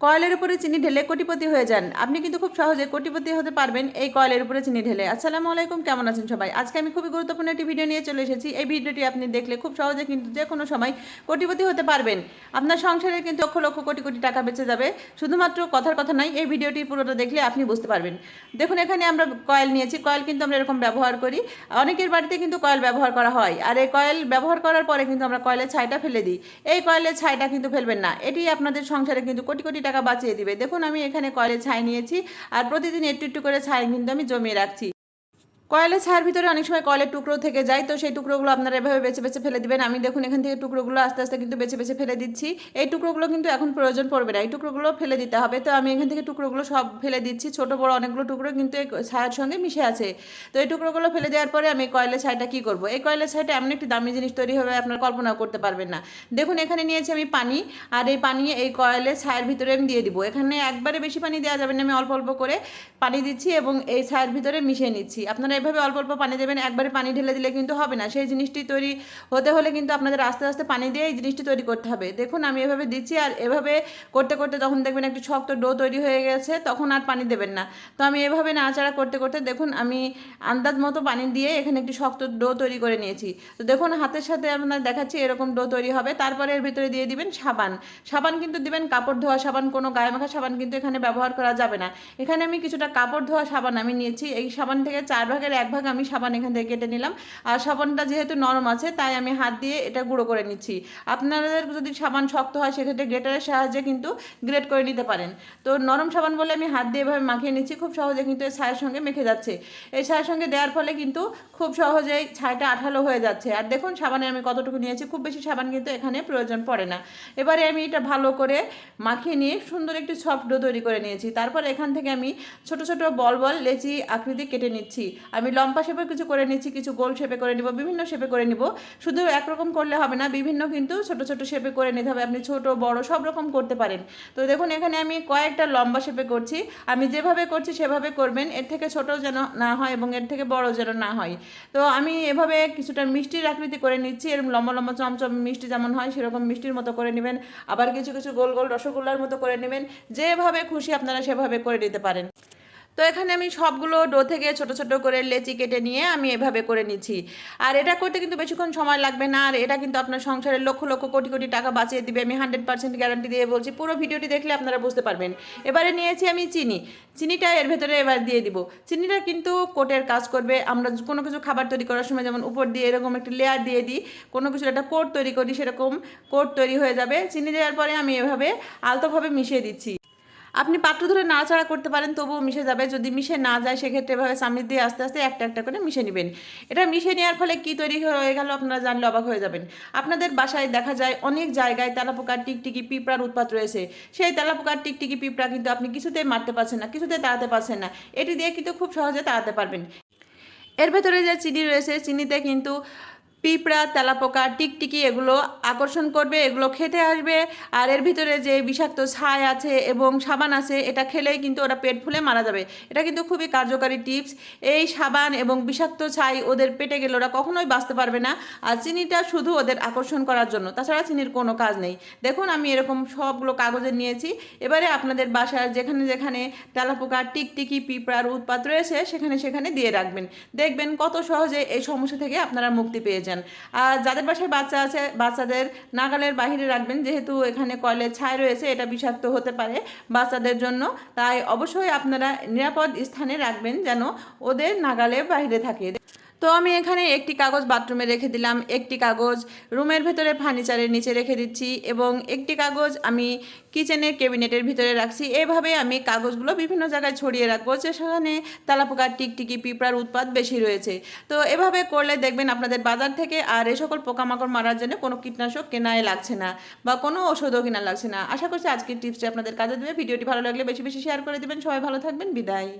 কয়েলের উপরে চিনি ঢেলে কোটিপতি হয়ে যান। আপনি কিন্তু খুব সহজে কোটিপতি হতে পারবেন এই কয়েলের উপরে চিনি ঢেলে। আসসালামু আলাইকুম, কেমন আছেন সবাই? আজকে আমি খুবই গুরুত্বপূর্ণ একটি ভিডিও নিয়ে চলে এসেছি। এই ভিডিওটি আপনি দেখলে খুব সহজে কিন্তু যে কোনো সময় কোটিপতি হতে পারবেন। আপনার সংসারে কিন্তু লক্ষ লক্ষ কোটি কোটি টাকা বেঁচে যাবে। শুধুমাত্র কথার কথা নয় এই ভিডিওটি পুরোটা দেখলে আপনি বুঝতে পারবেন। দেখুন, এখানে আমরা কয়েল নিয়েছি। কয়েল কিন্তু আমরা এরকম ব্যবহার করি। অনেকের বাড়িতে কিন্তু কয়েল ব্যবহার করা হয়। আর এই কয়েল ব্যবহার করার পরে কিন্তু আমরা কয়েলের ছাইটা ফেলে দিই। এই কয়েলের ছাইটা কিন্তু ফেলবেন না। এটি আপনাদের সংসারে কিন্তু কোটি কোটি টাকা বাঁচিয়ে দিবে। দেখুন, আমি এখানে কয়েলের ছাই নিয়েছি আর প্রতিদিন একটু একটু করে ছাই কিন্তু আমি জমিয়ে রাখছি। কয়েলের ছায়ের ভিতরে অনেক সময় কয়েলের টুকরো থেকে যায়, তো সেই টুকরোগুলো আপনারা এভাবে বেছে বেছে ফেলে দিবেন। আমি দেখুন, এখান থেকে টুকরোগুলো আস্তে আস্তে কিন্তু বেছে বেছে ফেলে দিচ্ছি। এই টুকরোগুলো কিন্তু এখন প্রয়োজন পড়বে না, এই টুকরোগুলো ফেলে দিতে হবে। তো আমি এখান থেকে টুকরোগুলো সব ফেলে দিচ্ছি, ছোট বড় অনেকগুলো টুকরো কিন্তু এই ছায়ের সঙ্গে মিশে আছে। তো এই টুকরোগুলো ফেলে দেওয়ার পরে আমি কয়েলের ছাইটা কী করব? এই কয়েলের ছাইটা এমন একটি দামি জিনিস তৈরি হবে, আপনার কল্পনা করতে পারবেন না। দেখুন, এখানে নিয়েছি আমি পানি, আর এই পানি এই কয়েলের ছায়ের ভিতরে আমি দিয়ে দিব। এখানে একবারে বেশি পানি দেওয়া যাবে না, আমি অল্প অল্প করে পানি দিচ্ছি এবং এই ছায়ের ভিতরে মিশিয়ে নিচ্ছি। আপনারা এভাবে অল্প অল্প পানি দেবেন, একবারে পানি ঢেলে দিলে কিন্তু হবে না। সেই জিনিসটি তৈরি হতে হলে কিন্তু আপনাদের আস্তে আস্তে পানি দিয়ে এই জিনিসটি তৈরি করতে হবে। দেখুন, আমি এভাবে দিচ্ছি আর এভাবে করতে করতে তখন দেখবেন একটি শক্ত ডো তৈরি হয়ে গেছে, তখন আর পানি দেবেন না। তো আমি এভাবে নাড়াচাড়া করতে করতে দেখুন, আমি আন্দাজ মতো পানি দিয়ে এখানে একটি শক্ত ডো তৈরি করে নিয়েছি। তো দেখুন, হাতের সাথে আপনার দেখাচ্ছি এরকম ডো তৈরি হবে। তারপরে এর ভিতরে দিয়ে দিবেন সাবান। সাবান কিন্তু দিবেন কাপড় ধোয়া সাবান, কোনো গায়ে মাখা সাবান কিন্তু এখানে ব্যবহার করা যাবে না। এখানে আমি কিছুটা কাপড় ধোয়া সাবান আমি নিয়েছি। এই সাবান থেকে চার ভাগের এক ভাগ আমি সাবান এখান থেকে কেটে নিলাম। আর সাবানটা যেহেতু নরম আছে, তাই আমি হাত দিয়ে এটা গুঁড়ো করে নিচ্ছি। আপনাদের যদি সাবান শক্ত হয়, সেক্ষেত্রে গ্রেটারের সাহায্যে কিন্তু গ্রেট করে নিতে পারেন। তো নরম সাবান বলে আমি হাত দিয়ে এভাবে মাখিয়ে নিচ্ছি। খুব সহজে কিন্তু এই ছায়ের সঙ্গে মেখে যাচ্ছে। এই ছায়ের সঙ্গে দেওয়ার ফলে কিন্তু খুব সহজেই ছাইটা আঠালো হয়ে যাচ্ছে। আর দেখুন, সাবানে আমি কতটুকু নিয়েছি। খুব বেশি সাবান কিন্তু এখানে প্রয়োজন পড়ে না। এবারে আমি এটা ভালো করে মাখিয়ে নিয়ে সুন্দর একটি সফট ডো তৈরি করে নিয়েছি। তারপর এখান থেকে আমি ছোট ছোট বল বল লেচি আকৃতি কেটে নিচ্ছি। আমি লম্বা শেপে কিছু করে নিচ্ছি, কিছু গোল শেপে করে নিব, বিভিন্ন শেপে করে নিব। শুধু একরকম করলে হবে না, বিভিন্ন কিন্তু ছোট ছোট শেপে করে নিতে হবে। আপনি ছোট, বড় সব রকম করতে পারেন। তো দেখুন, এখানে আমি কয়েকটা লম্বা শেপে করছি। আমি যেভাবে করছি সেভাবে করবেন। এর থেকে ছোট যেন না হয় এবং এর থেকে বড় যেন না হয়। তো আমি এভাবে কিছুটা মিষ্টির আকৃতি করে নিচ্ছি। এরকম লম্বা লম্বা, চমচম মিষ্টি যেমন হয়, সেরকম মিষ্টির মতো করে নেবেন। আবার কিছু কিছু গোল গোল রসগোল্লার মতো করে নেবেন। যেভাবে খুশি আপনারা সেভাবে করে নিতে পারেন। তো এখানে আমি সবগুলো ডো থেকে ছোট ছোট করে লেচি কেটে নিয়ে আমি এভাবে করে নিচ্ছি। আর এটা করতে কিন্তু বেশিক্ষণ সময় লাগবে না, আর এটা কিন্তু আপনার সংসারের লক্ষ লক্ষ কোটি কোটি টাকা বাঁচিয়ে দিবে। আমি হান্ড্রেড পার্সেন্ট গ্যারান্টি দিয়ে বলছি, পুরো ভিডিওটি দেখলে আপনারা বুঝতে পারবেন। এবারে নিয়েছি আমি চিনি। চিনিটা এর ভেতরে এবার দিয়ে দিব। চিনিটা কিন্তু কোটের কাজ করবে। আমরা কোনো কিছু খাবার তৈরি করার সময় যেমন উপর দিয়ে এরকম একটি লেয়ার দিয়ে দিই, কোনো কিছুর একটা কোট তৈরি করি, সেরকম কোট তৈরি হয়ে যাবে। চিনি দেওয়ার পরে আমি এভাবে আলতোভাবে মিশিয়ে দিচ্ছি। আপনি পাত্র ধরে নাড়াচাড়া করতে পারেন, তবুও মিশে যাবে। যদি মিশে না যায়, সেক্ষেত্রে এভাবে চামিচ দিয়ে আস্তে আস্তে একটা একটা করে মিশে নেবেন। এটা মিশে নেওয়ার ফলে কি তৈরি হয়ে গেল আপনারা জানলে অবাক হয়ে যাবেন। আপনাদের বাসায় দেখা যায় অনেক জায়গায় তেলাপোকার টিকটিকি, পিঁপড়ার উৎপাত রয়েছে। সেই তেলাপোকার টিকটিকি, পিঁপড়া কিন্তু আপনি কিছুতেই মারতে পারছেন না, কিছুতেই তাড়াতে পারছেন না। এটি দিয়ে কিন্তু খুব সহজে তাড়াতে পারবেন। এর ভেতরে যে চিনি রয়েছে, চিনিতে কিন্তু পিঁপড়া, তেলাপোকা, টিকটিকি এগুলো আকর্ষণ করবে, এগুলো খেতে আসবে। আর এর ভিতরে যে বিষাক্ত ছাই আছে এবং সাবান আছে, এটা খেলেই কিন্তু ওরা পেট ফুলে মারা যাবে। এটা কিন্তু খুবই কার্যকারী টিপস। এই সাবান এবং বিষাক্ত ছাই ওদের পেটে গেলে ওরা কখনোই বাঁচতে পারবে না। আর চিনিটা শুধু ওদের আকর্ষণ করার জন্য, তাছাড়া চিনির কোনো কাজ নেই। দেখুন, আমি এরকম সবগুলো কাগজে নিয়েছি। এবারে আপনাদের বাসার যেখানে যেখানে তেলাপোকা, টিকটিকি, পিঁপড়ার উৎপাত রয়েছে, সেখানে সেখানে দিয়ে রাখবেন। দেখবেন কত সহজে এই সমস্যা থেকে আপনারা মুক্তি পেয়ে যান আর যাদের বাসায় বাচ্চা আছে, বাচ্চাদের নাগালের বাহিরে রাখবেন, যেহেতু এখানে কয়লের ছাই রয়েছে, এটা বিষাক্ত হতে পারে বাচ্চাদের জন্য। তাই অবশ্যই আপনারা নিরাপদ স্থানে রাখবেন যেন ওদের নাগালের বাহিরে থাকে। তো আমি এখানে একটি কাগজ বাথরুমে রেখে দিলাম। একটি কাগজ রুমের ভেতরে ফার্নিচারের নিচে রেখে দিচ্ছি এবং একটি কাগজ আমি কিচেনের ক্যাবিনেটের ভিতরে রাখছি। এভাবে আমি কাগজগুলো বিভিন্ন জায়গায় ছড়িয়ে রাখব যে সেখানে তেলাপোকার টিকটিকি, পিঁপড়ার উৎপাদ বেশি রয়েছে। তো এভাবে করলে দেখবেন আপনাদের বাজার থেকে আর এ সকল পোকামাকড় মারার জন্য কোনো কীটনাশক কেনায় লাগছে না বা কোনো ওষুধও কেনা লাগছে না। আশা করছি আজকের টিপসটি আপনাদের কাজে দেবে। ভিডিওটি ভালো লাগলে বেশি বেশি শেয়ার করে দেবেন। সবাই ভালো থাকবেন। বিদায়।